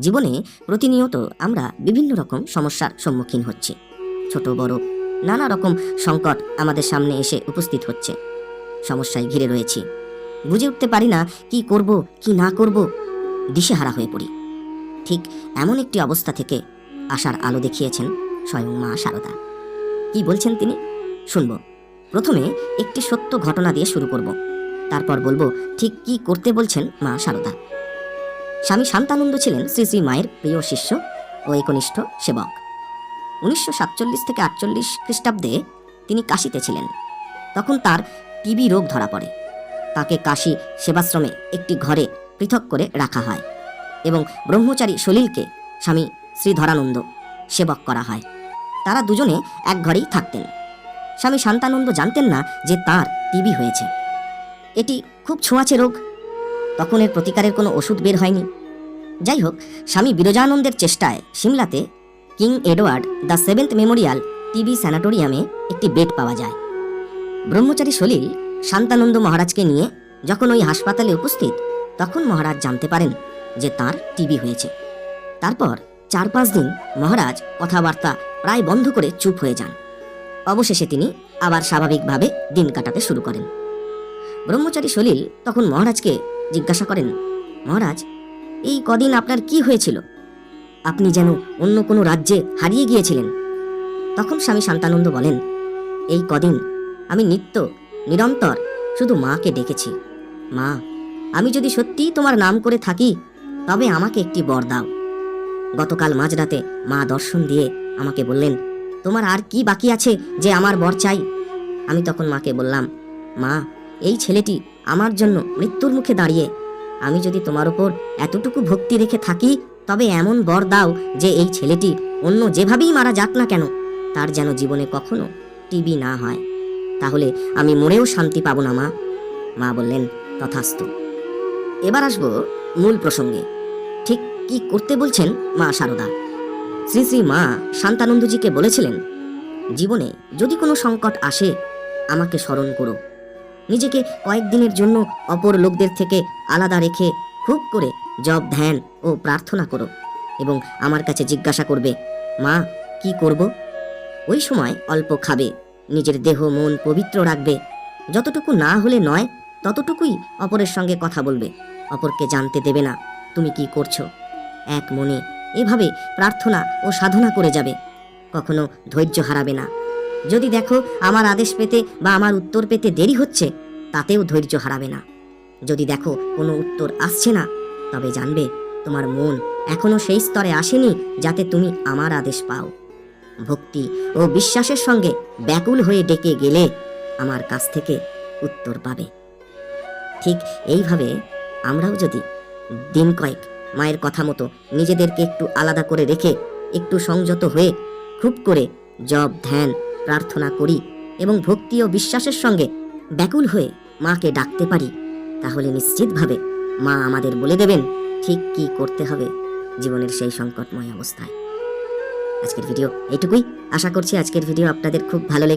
জীবনে প্রতিনিয়ত আমরা বিভিন্ন রকম সমস্যার সম্মুখীন হচ্ছি। ছোট, বড়, নানা রকম সংকট আমাদের সামনে এসে উপস্থিত হচ্ছে। সমস্যায় ঘিরে রয়েছি। বুঝে উঠতে পারি না কি করব, কি না করব, দিশেহারা হয়ে পড়ি। ঠিক এমন একটি অবস্থা থেকে আশার আলো দেখিয়েছেন স্বয়ং মা শারদা কি বলছেন তিনি? শুনব। প্রথমে একটি সত্য ঘটনা দিয়ে শুরু করব। তারপর বলব, ঠিক কি করতে বলছেন মা শারদা স্বামী শান্তানন্দ ছিলেন শ্রী শ্রী মায়ের প্রিয় শিষ্য ও একনিষ্ঠ সেবক। উনিশশো সাতচল্লিশ থেকে আটচল্লিশ খ্রিস্টাব্দে তিনি কাশিতে ছিলেন। তখন তার টিবি রোগ ধরা পড়ে। তাকে কাশী সেবাশ্রমে একটি ঘরে পৃথক করে রাখা হয় এবং ব্রহ্মচারী সলিলকে স্বামী শ্রীধরানন্দ সেবক করা হয়। তারা দুজনে এক ঘরেই থাকতেন। স্বামী শান্তানন্দ জানতেন না যে তার টিবি হয়েছে। এটি খুব ছোঁয়াচে রোগ তখন এর প্রতিকারের কোনো ওষুধ বের হয়নি। যাই হোক স্বামী বিরজানন্দের চেষ্টায় সিমলাতে King Edward the seventh memorial TB স্যানাটোরিয়ামে একটি বেড পাওয়া যায়। ব্রহ্মচারী সলিল শান্তানন্দ মহারাজকে নিয়ে যখন ওই হাসপাতালে উপস্থিত, তখন মহারাজ জানতে পারেন যে তার টিবি হয়েছে। তারপর চার পাঁচ দিন মহারাজ কথাবার্তা প্রায় বন্ধ করে চুপ হয়ে যান। অবশেষে তিনি আবার স্বাভাবিকভাবে দিন কাটাতে শুরু করেন। ব্রহ্মচারী সলিল তখন মহারাজকে জিজ্ঞাসা করেন, মহারাজ, এই কদিন আপনার কি হয়েছিল? আপনি যেন অন্য কোনো রাজ্যে হারিয়ে গিয়েছিলেন। তখন স্বামী শান্তানন্দ বলেন, এই কদিন আমি নিত্য, নিরন্তর শুধু মাকে ডেকেছি। মা, আমি যদি সত্যিই তোমার নাম করে থাকি, তবে আমাকে একটি বর দাও। গতকাল মাঝরাতে মা দর্শন দিয়ে আমাকে বললেন, তোমার আর কি বাকি আছে যে আমার বর চাই? আমি তখন মাকে বললাম, মা, এই ছেলেটি আমার জন্য মৃত্যুর মুখে দাঁড়িয়ে। আমি যদি তোমার ওপর এতটুকু ভক্তি রেখে থাকি, তবে এমন বর দাও যে এই ছেলেটি অন্য যেভাবেই মারা যাক না কেন, তার যেন জীবনে কখনো টিবি না হয়। তাহলে আমি মরেও শান্তি পাবো না, মা। মা বললেন, তথাস্তু। এবার আসব মূল প্রসঙ্গে। ঠিক কি করতে বলছেন মা সারদা? শ্রী শ্রী মা শান্তানন্দজিকে বলেছিলেন, জীবনে যদি কোনো সংকট আসে, আমাকে স্মরণ করো। নিজেকে কয়েকদিনের জন্য অপর লোকদের থেকে আলাদা রেখে খুব করে জব, ধ্যান ও প্রার্থনা করো এবং আমার কাছে জিজ্ঞাসা করবে, মা, কি করব? ওই সময় অল্প খাবে, নিজের দেহ, মন পবিত্র রাখবে। যতটুকু না হলে নয়, ততটুকুই অপরের সঙ্গে কথা বলবে। অপরকে জানতে দেবে না, তুমি কি করছ? এক মনে এভাবে প্রার্থনা ও সাধনা করে যাবে। কখনো ধৈর্য হারাবে না। যদি দেখো আমার আদেশ পেতে বা আমার উত্তর পেতে দেরি হচ্ছে, তাতেও ধৈর্য হারাবে না। যদি দেখো কোনো উত্তর আসছে না, তবে জানবে তোমার মন এখনও সেই স্তরে আসেনি যাতে তুমি আমার আদেশ পাও। ভক্তি ও বিশ্বাসের সঙ্গে ব্যাকুল হয়ে ডেকে গেলে আমার কাছ থেকে উত্তর পাবে। ঠিক এইভাবে আমরাও যদি দিন কয়েক মায়ের কথা মতো নিজেদেরকে একটু আলাদা করে রেখে একটু সংযত হয়ে খুব করে জব ধ্যান প্রার্থনা করি এবং ভক্তি ও বিশ্বাসের সঙ্গে ব্যাকুল হয়ে মাকে ডাকতে পারি, তাহলে নিশ্চিতভাবে মা আমাদের বলে দেবেন, ঠিক কি করতে হবে জীবনের সেই সংকটময় অবস্থায়। আজকের ভিডিও এইটুকুই। আশা করছি আজকের ভিডিও আপনাদের খুব ভালো লেগে